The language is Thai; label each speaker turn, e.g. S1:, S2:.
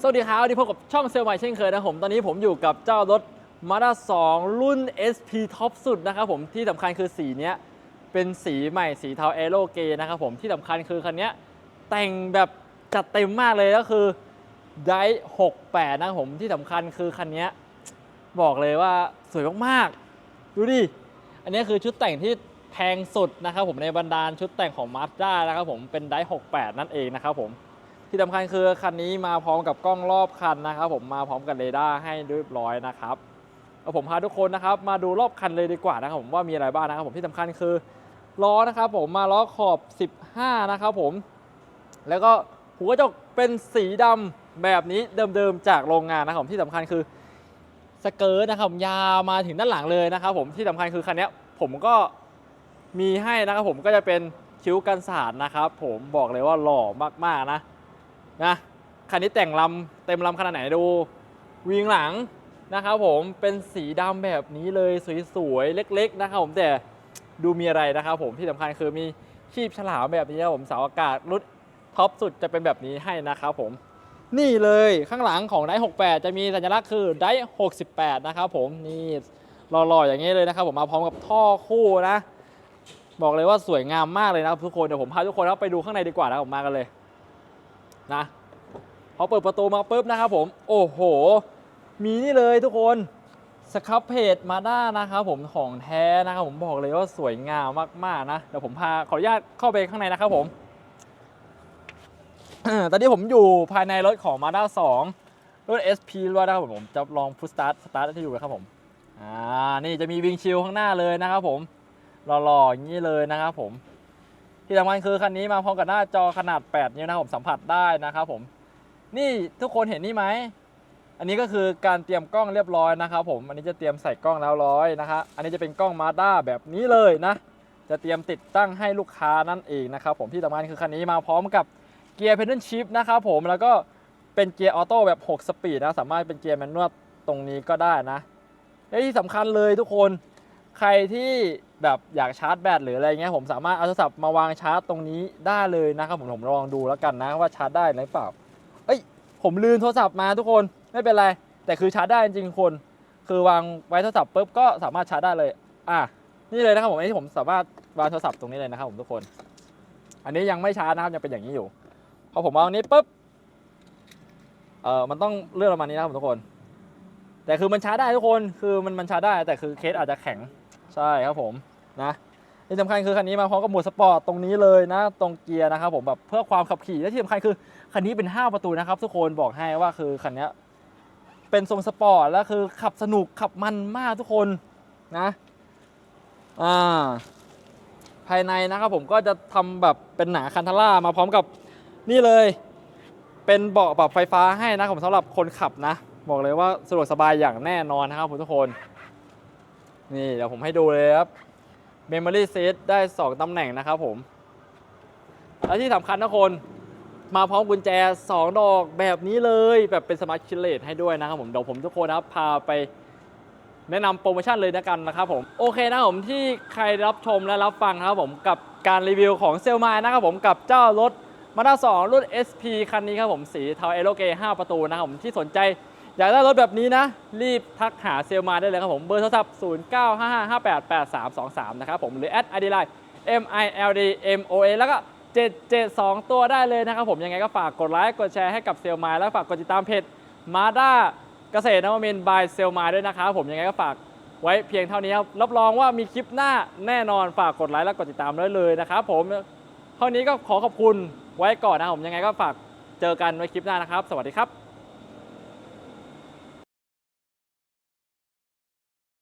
S1: ครับวันนี้พบกับช่องเซลล์ใหม่เช่นเคยนะผม ตอนนี้ผมอยู่กับเจ้ารถ Mazda 2 รุ่น SP ท็อปสุดนะครับผมที่สำคัญคือสีเนี้ยเป็นสีใหม่สีเทาเอโรเกนะครับผมที่สำคัญคือคันนี้แต่งแบบจัดเต็มมากเลยก็คือได68 นะผมที่สำคัญคือคันนี้บอกเลยว่าสวยมากๆ ดูดิ อันนี้คือชุดแต่งที่แพงสุดนะครับผมในบรรดาชุดแต่งของ Mazda นะครับผมเป็นได68 นั่นเองนะครับผม ที่สำคัญคือคันนี้มาพร้อมกับกล้องรอบคันนะครับ ผมมาพร้อมกับเรดาร์ให้เรียบร้อยนะครับเอาผมพาทุกคนนะครับ มาดูรอบคันเลยดีกว่านะครับผมว่ามีอะไรบ้างนะครับผมที่สำคัญคือล้อนะครับผมมาล้อขอบ 15 นะครับผม แล้วก็หัวกระจกเป็นสีดำแบบนี้เดิมๆจากโรงงานนะครับผมที่สำคัญคือสเกิร์ตนะครับผมยาวมาถึงด้านหลังเลยนะครับผมที่สำคัญคือคันนี้ผมก็มีให้นะครับผมก็จะเป็นคิ้วกันสาดนะครับผมบอกเลยว่าหล่อมากๆนะ นะคันนี้แต่งลำเต็มลำขนาดไหนดูวิงหลังนะครับผมเป็นสีดำแบบนี้เลยสวยๆเล็ก ๆ นะครับผมแต่ดูมีอะไรนะครับผมที่สำคัญคือมีชีพฉลามแบบนี้ครับผมเสาอากาศรุ่นท็อปสุดจะเป็นแบบนี้ให้นะครับผมนี่เลยข้างหลังของได68 จะมีสัญลักษณ์คือได68 นะครับผมนี่หล่อๆอย่างนี้เลยนะครับผมมาพร้อมกับท่อคู่นะ บอกเลยว่าสวยงามมากเลยนะครับทุกคนเดี๋ยวผมพาทุกคนเข้าไปดูข้างในดีกว่านะผมมากันเลย นะพอเปิดประตูมาปุ๊บนะครับผม โอ้โห มีนี่เลยทุกคนสครับเพจมาด้านะครับผมของแท้นะครับผมบอกเลยว่าสวยงามมากๆนะเดี๋ยวผมพาขออนุญาตเข้าไปข้างในนะครับผมตอนนี้ผมอยู่ภายในรถของ Mazda 2รุ่น SP ด้วยนะครับผมผมจะลองพุชสตาร์ทสตาร์ทให้ดูนะครับผมอ่านี่จะมีวิงชิลข้างหน้าเลยนะครับผมหล่อๆอย่างนี้เลยนะครับผม ที่สำคัญคือคันนี้มาพร้อมกับหน้าจอขนาด 8 นิ้วนะครับผมสัมผัสได้นะครับผม นี่ทุกคนเห็นนี่ไหม อันนี้ก็คือการเตรียมกล้องเรียบร้อยนะครับผม อันนี้จะเตรียมใส่กล้องแล้วร้อยนะครับอันนี้จะเป็นกล้องมาด้าแบบนี้เลยนะ จะเตรียมติดตั้งให้ลูกค้านั่นเองนะครับผม ที่สำคัญคือคันนี้มาพร้อมกับเกียร์เพนเดิลชิพนะครับผม แล้วก็เป็นเกียร์ออโต้แบบ 6 สปีดนะ สามารถเป็นเกียร์แมนนวลตรงนี้ก็ได้นะและที่สำคัญเลยทุกคน ใครที่ แบบอยากชาร์จแบตหรืออะไรเงี้ยผมสามารถเอาโทรศัพท์มาวางชาร์จตรงนี้ได้เลยนะครับผมผมลองดูแล้วกันนะว่าชาร์จได้หรือเปล่าเอ้ยผมลืมโทรศัพท์มาทุกคนไม่เป็นไร แต่คือชาร์จได้จริงๆคน คือวางไว้โทรศัพท์ปุ๊บก็สามารถชาร์จได้เลย อะนี่เลยนะครับผมอันนี้ผมสามารถวางโทรศัพท์ตรงนี้เลยนะครับผมทุกคน อันนี้ยังไม่ชาร์จนะครับยังเป็นอย่างนี้อยู่พอผมวางตรงนี้ปุ๊บเออมันต้องเลื่อนประมาณนี้นะครับผมทุกคน แต่คือมันชาร์จได้ทุกคนคือมันมันชาร์จได้แต่คือเคสอาจจะแข็ง ใช่ครับผมนะที่สำคัญคือคันนี้มาพร้อมกับหมดสปอร์ตตรงนี้เลยนะ ตรงเกียร์นะครับผมแบบเพื่อความขับขี่และที่สำคัญคือคันนี้เป็น 5 ประตูนะครับ ทุกคนบอกให้ว่าคือคันนี้เป็นทรงสปอร์ตแล้วคือขับสนุกขับมันมากทุกคนนะอ่าภายในนะครับผมก็จะทำแบบเป็นหนาคันทาร่ามาพร้อมกับนี่เลย เป็นเบาะปรับไฟฟ้าให้นะครับผมสำหรับคนขับนะ บอกเลยว่าสะดวกสบายอย่างแน่นอนนะครับผมทุกคน นี่เดี๋ยวผมให้ดูเลยครับ Memory Seat ได้ 2 ตำแหน่งนะครับผม และที่สำคัญนะคน มาพร้อมกุญแจ 2 ดอกแบบนี้เลยแบบเป็นสมาร์ทคิลเลตให้ด้วยนะครับผมเดี๋ยวผมทุกคนนะครับพาไปแนะนำโปรโมชั่นเลยนะกันนะครับผมโอเคนะผมที่ใครรับชมและรับฟังนะครับผมกับการรีวิวของเซลมายนะครับผมกับเจ้ารถมาด้า2รุ่น SP คันนี้ครับผมสีเทาเอโรเก5ประตูนะครับผมที่สนใจ อยากได้รถแบบนี้นะ รีบทักหาเซลมาได้เลยครับผม เบอร์โทรศัพท์ 0955588323 นะครับผมหรือแอดไอดีไลน์ MILD MOA แล้วก็ 772 ตัวได้เลยนะครับผมยังไงก็ฝากกดไลค์กดแชร์ให้กับเซลมาแล้วฝากกดติดตามเพจมาด้าเกษตรนวมินบายเซลมาด้วยนะครับผมยังไงก็ฝากไว้เพียงเท่านี้ครับรับรองว่ามีคลิปหน้าแน่นอนฝากกดไลค์และกดติดตามได้เลยนะครับผมเท่านี้ก็ขอขอบคุณไว้ก่อนนะครับผมยังไงก็ฝากเจอกันไว้คลิปหน้านะครับ สวัสดีครับ